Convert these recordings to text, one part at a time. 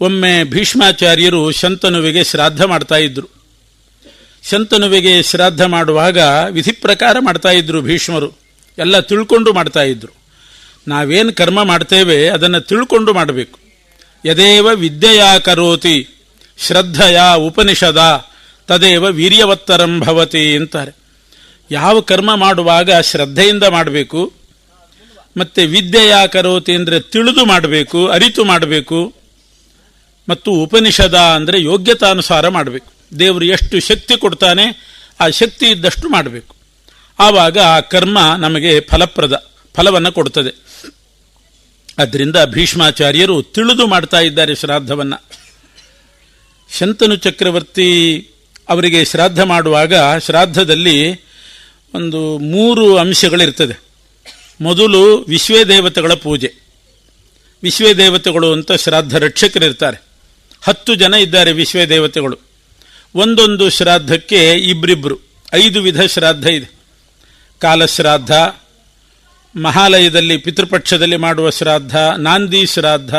ಒಮ್ಮೆ ಭೀಷ್ಮಾಚಾರ್ಯರು ಶಂತನುವಿಗೆ ಶ್ರಾದ್ದ ಮಾಡ್ತಾ ಇದ್ರು. ಶಂತನುವಿಗೆ ಶ್ರಾದ್ದ ಮಾಡುವಾಗ ವಿಧಿ ಪ್ರಕಾರ ಮಾಡ್ತಾ ಇದ್ರು ಭೀಷ್ಮರು. ಎಲ್ಲ ತಿಳ್ಕೊಂಡು ಮಾಡ್ತಾ ಇದ್ರು. ನಾವೇನು ಕರ್ಮ ಮಾಡ್ತೇವೆ ಅದನ್ನು ತಿಳ್ಕೊಂಡು ಮಾಡಬೇಕು. ಯದೇವ ವಿದ್ಯೆಯಾ ಕರೋತಿ, ಶ್ರದ್ಧೆಯ ಉಪನಿಷದ, ತದೇವ ವೀರ್ಯವತ್ತರಂ ಭವತಿ ಅಂತಾರೆ. ಯಾವ ಕರ್ಮ ಮಾಡುವಾಗ ಶ್ರದ್ಧೆಯಿಂದ ಮಾಡಬೇಕು, ಮತ್ತು ವಿದ್ಯೆಯ ಕರೋತಿ ಅಂದರೆ ತಿಳಿದು ಮಾಡಬೇಕು, ಅರಿತು ಮಾಡಬೇಕು ಮತ್ತು ಉಪನಿಷದ ಅಂದರೆ ಯೋಗ್ಯತಾನುಸಾರ ಮಾಡಬೇಕು. ದೇವರು ಎಷ್ಟು ಶಕ್ತಿ ಕೊಡ್ತಾನೆ, ಆ ಶಕ್ತಿ ಇದ್ದಷ್ಟು ಮಾಡಬೇಕು. ಆವಾಗ ಆ ಕರ್ಮ ನಮಗೆ ಫಲಪ್ರದ, ಫಲವನ್ನು ಕೊಡ್ತದೆ. ಅದರಿಂದ ಭೀಷ್ಮಾಚಾರ್ಯರು ತಿಳಿದು ಮಾಡ್ತಾ ಇದ್ದಾರೆ ಶ್ರಾದ್ದವನ್ನು. ಶಂತನು ಚಕ್ರವರ್ತಿ ಅವರಿಗೆ ಶ್ರಾದ್ದ ಮಾಡುವಾಗ ಶ್ರಾದ್ದದಲ್ಲಿ ಒಂದು ಮೂರು ಅಂಶಗಳಿರ್ತದೆ. ಮೊದಲು ವಿಶ್ವೇ ದೇವತೆಗಳ ಪೂಜೆ. ವಿಶ್ವೇ ದೇವತೆಗಳು ಅಂತ ಶ್ರಾದ್ದ ರಕ್ಷಕರಿರ್ತಾರೆ. ಹತ್ತು ಜನ ಇದ್ದಾರೆ ವಿಶ್ವ ದೇವತೆಗಳು. ಒಂದೊಂದು ಶ್ರಾದ್ದಕ್ಕೆ ಇಬ್ಬರಿಬ್ಬರು ಐದು ವಿಧ ಶ್ರಾದ್ದ ಇದೆ. ಕಾಲಶ್ರಾದ್ದ, ಮಹಾಲಯದಲ್ಲಿ, ಪಿತೃಪಕ್ಷದಲ್ಲಿ ಮಾಡುವ ಶ್ರಾದ್ದ, ನಾಂದಿ ಶ್ರಾದ್ದ,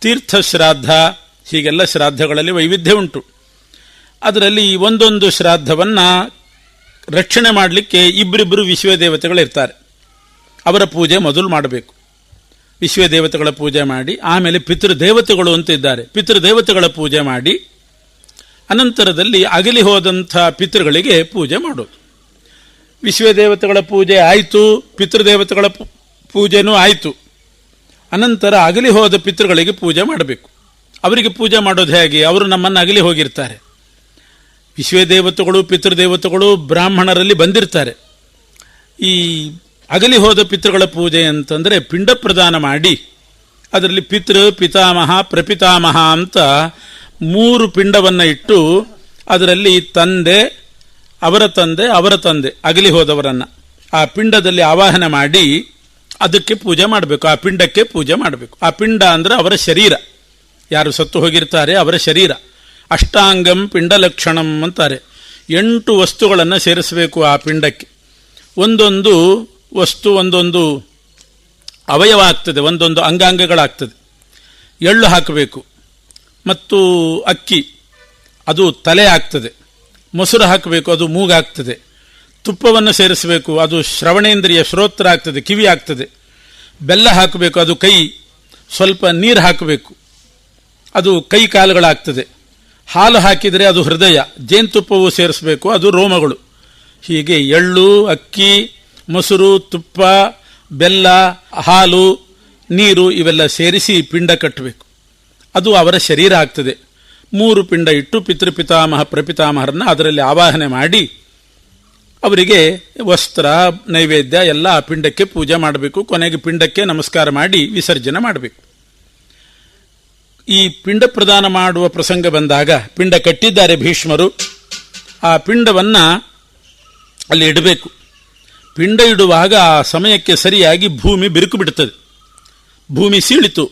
ತೀರ್ಥ ಶ್ರಾದ್ದ, ಹೀಗೆಲ್ಲ ಶ್ರಾದ್ದಗಳಲ್ಲಿ ವೈವಿಧ್ಯ ಉಂಟು. ಅದರಲ್ಲಿ ಒಂದೊಂದು ಶ್ರಾದ್ದವನ್ನು ರಕ್ಷಣೆ ಮಾಡಲಿಕ್ಕೆ ಇಬ್ಬರಿಬ್ಬರು ವಿಶ್ವ ದೇವತೆಗಳಿರ್ತಾರೆ. ಅವರ ಪೂಜೆ ಮೊದಲು ಮಾಡಬೇಕು. ವಿಶ್ವ ದೇವತೆಗಳ ಪೂಜೆ ಮಾಡಿ, ಆಮೇಲೆ ಪಿತೃದೇವತೆಗಳು ಅಂತ ಇದ್ದಾರೆ. ಪಿತೃದೇವತೆಗಳ ಪೂಜೆ ಮಾಡಿ, ಅನಂತರದಲ್ಲಿ ಅಗಲಿ ಹೋದಂಥ ಪಿತೃಗಳಿಗೆ ಪೂಜೆ ಮಾಡೋದು. ವಿಶ್ವದೇವತೆಗಳ ಪೂಜೆ ಆಯಿತು, ಪಿತೃದೇವತೆಗಳ ಪೂಜೆನೂ ಆಯಿತು. ಅನಂತರ ಅಗಲಿ ಹೋದ ಪಿತೃಗಳಿಗೆ ಪೂಜೆ ಮಾಡಬೇಕು. ಅವರಿಗೆ ಪೂಜೆ ಮಾಡೋದು ಹೇಗೆ? ಅವರು ನಮ್ಮನ್ನು ಅಗಲಿ ಹೋಗಿರ್ತಾರೆ. ವಿಶ್ವದೇವತೆಗಳು, ಪಿತೃದೇವತೆಗಳು ಬ್ರಾಹ್ಮಣರಲ್ಲಿ ಬಂದಿರ್ತಾರೆ. ಈ ಅಗಲಿ ಹೋದ ಪಿತೃಗಳ ಪೂಜೆ ಅಂತಂದರೆ ಪಿಂಡ ಪ್ರದಾನ ಮಾಡಿ, ಅದರಲ್ಲಿ ಪಿತೃ, ಪಿತಾಮಹ, ಪ್ರಪಿತಾಮಹ ಅಂತ ಮೂರು ಪಿಂಡವನ್ನು ಇಟ್ಟು, ಅದರಲ್ಲಿ ತಂದೆ, ಅವರ ತಂದೆ ಅವರ ತಂದೆ, ಅಗಲಿ ಹೋದವರನ್ನು. ಆ ಪಿಂಡದಲ್ಲಿ ಆವಾಹನ ಮಾಡಿ, ಅದಕ್ಕೆ ಪೂಜೆ ಮಾಡಬೇಕು, ಆ ಪಿಂಡಕ್ಕೆ ಪೂಜೆ ಮಾಡಬೇಕು. ಆ ಪಿಂಡ ಅಂದ್ರೆ ಅವರ ಶರೀರ. ಯಾರು ಸತ್ತು ಹೋಗಿರ್ತಾರೆ ಅವರ ಶರೀರ. ಅಷ್ಟಾಂಗಂ ಪಿಂಡ ಲಕ್ಷಣಂ ಅಂತಾರೆ. ಎಂಟು ವಸ್ತುಗಳನ್ನು ಸೇರಿಸಬೇಕು ಆ ಪಿಂಡಕ್ಕೆ. ಒಂದೊಂದು ವಸ್ತು ಒಂದೊಂದು ಅವಯವ ಆಗ್ತದೆ ಒಂದೊಂದು ಅಂಗಾಂಗಗಳಾಗ್ತದೆ. ಎಳ್ಳು ಹಾಕಬೇಕು, ಮತ್ತು ಅಕ್ಕಿ, ಅದು ತಲೆ ಆಗ್ತದೆ. ಮೊಸರು ಹಾಕಬೇಕು, ಅದು ಮೂಗಾಗ್ತದೆ ತುಪ್ಪವನ್ನು ಸೇರಿಸಬೇಕು, ಅದು ಶ್ರವಣೇಂದ್ರಿಯ ಶ್ರೋತ್ರ ಆಗ್ತದೆ, ಕಿವಿ ಆಗ್ತದೆ. ಬೆಲ್ಲ ಹಾಕಬೇಕು, ಅದು ಕೈ, ಸ್ವಲ್ಪ ನೀರು ಹಾಕಬೇಕು. ಅದು ಕೈ ಕಾಲುಗಳಾಗ್ತದೆ. ಹಾಲು ಹಾಕಿದರೆ ಅದು ಹೃದಯ, ಜೇನುತುಪ್ಪವು ಸೇರಿಸಬೇಕು, ಅದು ರೋಮಗಳು. ಹೀಗೆ ಎಳ್ಳು, ಅಕ್ಕಿ ಮೊಸರು, ತುಪ್ಪ, ಬೆಲ್ಲ, ಹಾಲು, ನೀರು ಇವೆಲ್ಲ ಸೇರಿಸಿ ಪಿಂಡ ಕಟ್ಟಬೇಕು. ಅದು ಅವರ ಶರೀರ ಆಗ್ತದೆ. ಮೂರು ಪಿಂಡ ಇಟ್ಟು ಪಿತೃಪಿತಾಮಹ ಪ್ರಪಿತಾಮಹರನ್ನು ಅದರಲ್ಲಿ ಆವಾಹನೆ ಮಾಡಿ, ಅವರಿಗೆ ವಸ್ತ್ರ, ನೈವೇದ್ಯ ಎಲ್ಲ ಆ ಪಿಂಡಕ್ಕೆ ಪೂಜೆ ಮಾಡಬೇಕು. ಕೊನೆಗೆ ಪಿಂಡಕ್ಕೆ ನಮಸ್ಕಾರ ಮಾಡಿ ವಿಸರ್ಜನೆ ಮಾಡಬೇಕು. ಈ ಪಿಂಡ ಪ್ರದಾನ ಮಾಡುವ ಪ್ರಸಂಗ ಬಂದಾಗ ಪಿಂಡ ಕಟ್ಟಿದ್ದಾರೆ ಭೀಷ್ಮರು. ಆ ಪಿಂಡವನ್ನು ಅಲ್ಲಿ ಇಡಬೇಕು. ಪಿಂಡ ಇಡುವಾಗ ಆ ಸಮಯಕ್ಕೆ ಸರಿಯಾಗಿ ಭೂಮಿ ಬಿರುಕು ಬಿಡುತ್ತದೆ ಭೂಮಿ ಸೀಳಿತು.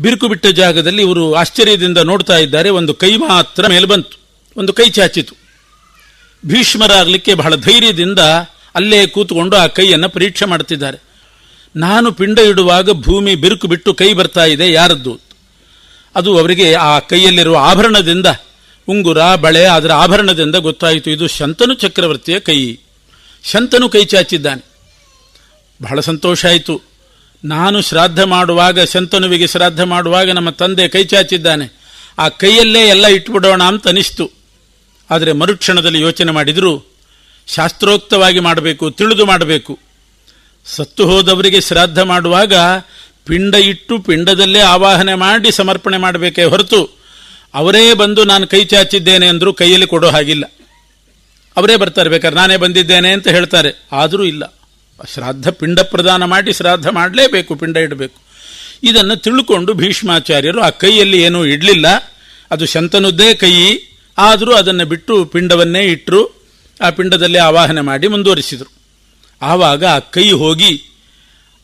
ಬಿರುಕು ಬಿಟ್ಟ ಜಾಗದಲ್ಲಿ ಇವರು ಆಶ್ಚರ್ಯದಿಂದ ನೋಡ್ತಾ ಇದ್ದಾರೆ, ಒಂದು ಕೈ ಮಾತ್ರ ಮೇಲೆ ಬಂತು, ಒಂದು ಕೈ ಚಾಚಿತು. ಭೀಷ್ಮರಾಗಲಿಕ್ಕೆ ಬಹಳ ಧೈರ್ಯದಿಂದ ಅಲ್ಲೇ ಕೂತ್ಕೊಂಡು ಆ ಕೈಯನ್ನು ಪರೀಕ್ಷೆ ಮಾಡುತ್ತಿದ್ದಾರೆ. ನಾನು ಪಿಂಡ ಇಡುವಾಗ ಭೂಮಿ ಬಿರುಕು ಬಿಟ್ಟು ಕೈ ಬರ್ತಾ ಇದೆ, ಯಾರದ್ದು? ಅದು ಅವರಿಗೆ ಆ ಕೈಯಲ್ಲಿರುವ ಆಭರಣದಿಂದ, ಉಂಗುರ, ಬಳೆ, ಅದರ ಆಭರಣದಿಂದ ಗೊತ್ತಾಯಿತು. ಇದು ಶಂತನು ಚಕ್ರವರ್ತಿಯ ಕೈ. ಶಂತನು ಕೈ ಚಾಚಿದ್ದಾನೆ. ಬಹಳ ಸಂತೋಷ ಆಯಿತು. ನಾನು ಶ್ರಾದ್ದ ಮಾಡುವಾಗ, ಶಂತನುವಿಗೆ ಶ್ರಾದ್ದ ಮಾಡುವಾಗ ನಮ್ಮ ತಂದೆ ಕೈ ಚಾಚಿದ್ದಾನೆ. ಆ ಕೈಯಲ್ಲೇ ಎಲ್ಲ ಇಟ್ಬಿಡೋಣ ಅಂತ ಅನಿಸ್ತು. ಆದರೆ ಮರುಕ್ಷಣದಲ್ಲಿ ಯೋಚನೆ ಮಾಡಿದರೂ, ಶಾಸ್ತ್ರೋಕ್ತವಾಗಿ ಮಾಡಬೇಕು, ತಿಳಿದು ಮಾಡಬೇಕು. ಸತ್ತು ಹೋದವರಿಗೆ ಶ್ರಾದ್ದ ಮಾಡುವಾಗ ಪಿಂಡ ಇಟ್ಟು ಪಿಂಡದಲ್ಲೇ ಆವಾಹನೆ ಮಾಡಿ ಸಮರ್ಪಣೆ ಮಾಡಬೇಕೇ ಹೊರತು ಅವರೇ ಬಂದು ನಾನು ಕೈ ಚಾಚಿದ್ದೇನೆ ಅಂದರೂ ಕೈಯಲ್ಲಿ ಕೊಡೋ ಹಾಗಿಲ್ಲ. ಅವರೇ ಬರ್ತಾರೆ, ಬೇಕಾದ್ರೆ ನಾನೇ ಬಂದಿದ್ದೇನೆ ಅಂತ ಹೇಳ್ತಾರೆ. ಆದರೂ ಇಲ್ಲ. ಶ್ರಾದ್ದ ಪಿಂಡ ಪ್ರದಾನ ಮಾಡಿ ಶ್ರಾದ್ದ ಮಾಡಲೇಬೇಕು, ಪಿಂಡ ಇಡಬೇಕು. ಇದನ್ನು ತಿಳ್ಕೊಂಡು ಭೀಷ್ಮಾಚಾರ್ಯರು ಆ ಕೈಯಲ್ಲಿ ಏನೂ ಇಡಲಿಲ್ಲ. ಅದು ಶಂತನುದ್ದೇ ಕೈ. ಆದರೂ ಅದನ್ನು ಬಿಟ್ಟು ಪಿಂಡವನ್ನೇ ಇಟ್ಟರು ಆ ಪಿಂಡದಲ್ಲಿ ಆವಾಹನೆ ಮಾಡಿ ಮುಂದುವರಿಸಿದರು. ಆವಾಗ ಆ ಕೈ ಹೋಗಿ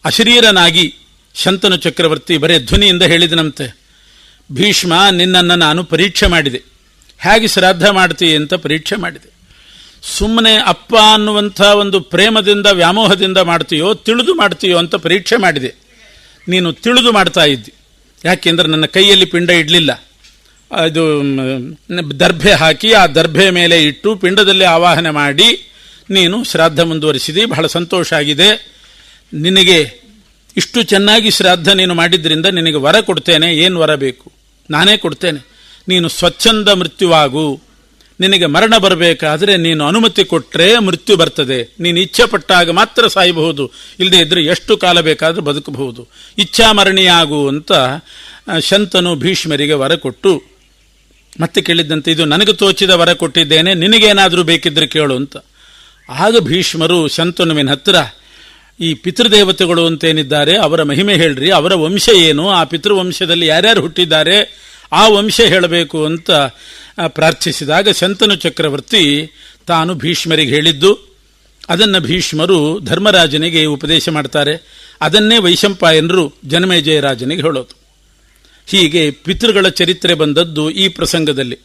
ಅಶರೀರನಾಗಿ ಶಂತನು ಚಕ್ರವರ್ತಿ ಬರೇ ಧ್ವನಿಯಿಂದ ಹೇಳಿದನಂತೆ, ಭೀಷ್ಮ, ನಿನ್ನನ್ನು ನಾನು ಪರೀಕ್ಷೆ ಮಾಡಿದೆ. ಹೇಗೆ ಶ್ರಾದ್ದ ಮಾಡ್ತೀಯ ಅಂತ ಪರೀಕ್ಷೆ ಮಾಡಿದೆ. ಸುಮ್ಮನೆ ಅಪ್ಪ ಅನ್ನುವಂಥ ಒಂದು ಪ್ರೇಮದಿಂದ, ವ್ಯಾಮೋಹದಿಂದ ಮಾಡ್ತೀಯೋ, ತಿಳಿದು ಮಾಡ್ತೀಯೋ ಅಂತ ಪರೀಕ್ಷೆ ಮಾಡಿದೆ. ನೀನು ತಿಳಿದು ಮಾಡ್ತಾ ಇದ್ದಿ. ಯಾಕೆಂದ್ರೆ ನನ್ನ ಕೈಯಲ್ಲಿ ಪಿಂಡ ಇಡಲಿಲ್ಲ. ಅದು ದರ್ಭೆ ಹಾಕಿ ಆ ದರ್ಭೆ ಮೇಲೆ ಇಟ್ಟು ಪಿಂಡದಲ್ಲಿ ಆವಾಹನೆ ಮಾಡಿ, ನೀನು ಶ್ರಾದ್ದ ಮುಂದುವರಿಸಿದಿ, ಬಹಳ ಸಂತೋಷ ಆಗಿದೆ. ನಿನಗೆ ಇಷ್ಟು ಚೆನ್ನಾಗಿ ಶ್ರಾದ್ದ ನೀನು ಮಾಡಿದ್ರಿಂದ ನಿನಗೆ ವರ ಕೊಡ್ತೇನೆ, ಏನು ವರ ಬೇಕು? ನಾನೇ ಕೊಡ್ತೇನೆ. ನೀನು ಸ್ವಚ್ಛಂದ ಮೃತ್ಯುವಾಗು. ನಿನಗೆ ಮರಣ ಬರಬೇಕಾದರೆ ನೀನು ಅನುಮತಿ ಕೊಟ್ಟರೆ ಮೃತ್ಯು ಬರ್ತದೆ. ನೀನು ಇಚ್ಛೆ ಪಟ್ಟಾಗ ಮಾತ್ರ ಸಾಯಬಹುದು. ಇಲ್ಲದೆ ಇದ್ದರೆ ಎಷ್ಟು ಕಾಲ ಬೇಕಾದರೂ ಬದುಕಬಹುದು. ಇಚ್ಛಾಮರಣಿಯಾಗು ಅಂತ ಆ, ಶಂತನು ಭೀಷ್ಮರಿಗೆ ವರ ಕೊಟ್ಟು ಮತ್ತೆ ಕೇಳಿದ್ದಂತೆ ಇದು ನನಗೆ ತೋಚಿದ ವರ ಕೊಟ್ಟಿದ್ದೇನೆ ನಿನಗೇನಾದರೂ ಬೇಕಿದ್ದರೆ ಕೇಳು ಅಂತ. ಆಗ ಭೀಷ್ಮರು ಶಂತನುವಿನ ಹತ್ತಿರ ಈ ಪಿತೃದೇವತೆಗಳು ಅಂತೇನಿದ್ದಾರೆ ಅವರ ಮಹಿಮೆ ಹೇಳ್ರಿ ಅವರ ವಂಶ ಏನು? ಆ ಪಿತೃವಂಶದಲ್ಲಿ ಯಾರ್ಯಾರು ಹುಟ್ಟಿದ್ದಾರೆ? ಆ ವಂಶ ಹೇಳಬೇಕು ಅಂತ ಪ್ರಾರ್ಥಿಸಿದಾಗ ಶಂತನು ಚಕ್ರವರ್ತಿ ತಾನು ಭೀಷ್ಮರಿಗೆ ಹೇಳಿದ್ದು, ಅದನ್ನು ಭೀಷ್ಮರು ಧರ್ಮರಾಜನಿಗೆ ಉಪದೇಶ ಮಾಡ್ತಾರೆ. ಅದನ್ನೇ ವೈಶಂಪಾಯನರು ಜನಮೇಜಯ ರಾಜನಿಗೆ ಹೇಳೋದು. ಹೀಗೆ ಪಿತೃಗಳ ಚರಿತ್ರೆ ಬಂದದ್ದು ಈ ಪ್ರಸಂಗದಲ್ಲಿ.